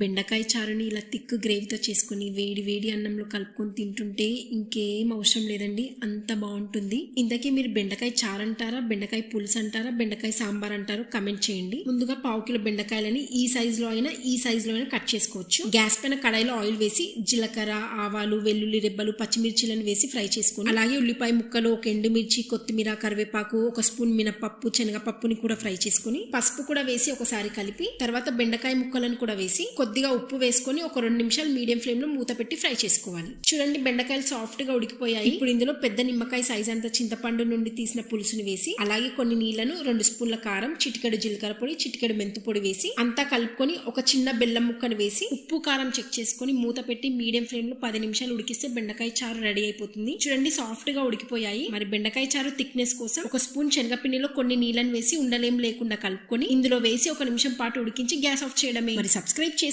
బెండకాయ చారుని ఇలా థిక్ గ్రేవీతో చేసుకుని వేడి వేడి అన్నంలో కలుపుకొని తింటుంటే ఇంకేం అవసరం లేదండి అంత బాగుంటుంది. ఇంతకీ మీరు బెండకాయ చారు అంటారా బెండకాయ పులుసు అంటారా బెండకాయ సాంబార్ అంటారు కమెంట్ చేయండి. ముందుగా పావు కిలో బెండకాయలని ఈ సైజ్లో అయినా ఈ సైజ్లో అయినా కట్ చేసుకోవచ్చు. గ్యాస్ పైన కడాయిలో ఆయిల్ వేసి జీలకర్ర ఆవాలు వెల్లుల్లి రెబ్బలు పచ్చిమిర్చిలను వేసి ఫ్రై చేసుకోండి అలాగే ఉల్లిపాయ ముక్కలు ఒక ఎండుమిర్చి కొత్తిమీర కరివేపాకు ఒక స్పూన్ మినపప్పు శనగపప్పుని కూడా ఫ్రై చేసుకుని పసుపు కూడా వేసి ఒకసారి కలిపి తర్వాత బెండకాయ ముక్కలను కూడా వేసి కొద్దిగా ఉప్పు వేసుకొని ఒక రెండు నిమిషాలు మీడియం ఫ్లేమ్లో మూత పెట్టి ఫ్రై చేసుకోవాలి. చూడండి బెండకాయలు సాఫ్ట్గా ఉడికిపోయాయి. ఇప్పుడు ఇందులో పెద్ద నిమ్మకాయ సైజ్ అంత చింతపండు నుండి తీసిన పులుసుని వేసి అలాగే కొన్ని నీళ్ళను రెండు స్పూన్ల కారం చిటికెడు జీలకర్ర పొడి చిటికెడు మెంతు పొడి వేసి అంతా కలుపుకొని ఒక చిన్న బెల్లం ముక్కను వేసి ఉప్పు కారం చెక్ చేసుకొని మూత పెట్టి మీడియం ఫ్లేమ్లో పది నిమిషాలు ఉడికిస్తే బెండకాయ చారు రెడీ అయిపోతుంది. చూడండి సాఫ్ట్గా ఉడికిపోయాయి. మరి బెండకాయ చారు థిక్నెస్ కోసం ఒక స్పూన్ శనగపిండిలో కొన్ని నీళ్ళని వేసి ఉండలేం లేకుండా కలుపుకొని ఇందులో వేసి ఒక నిమిషం పాటు ఉడికించి గ్యాస్ ఆఫ్ చేయడమే. మరి సబ్స్క్రైబ్ చేసి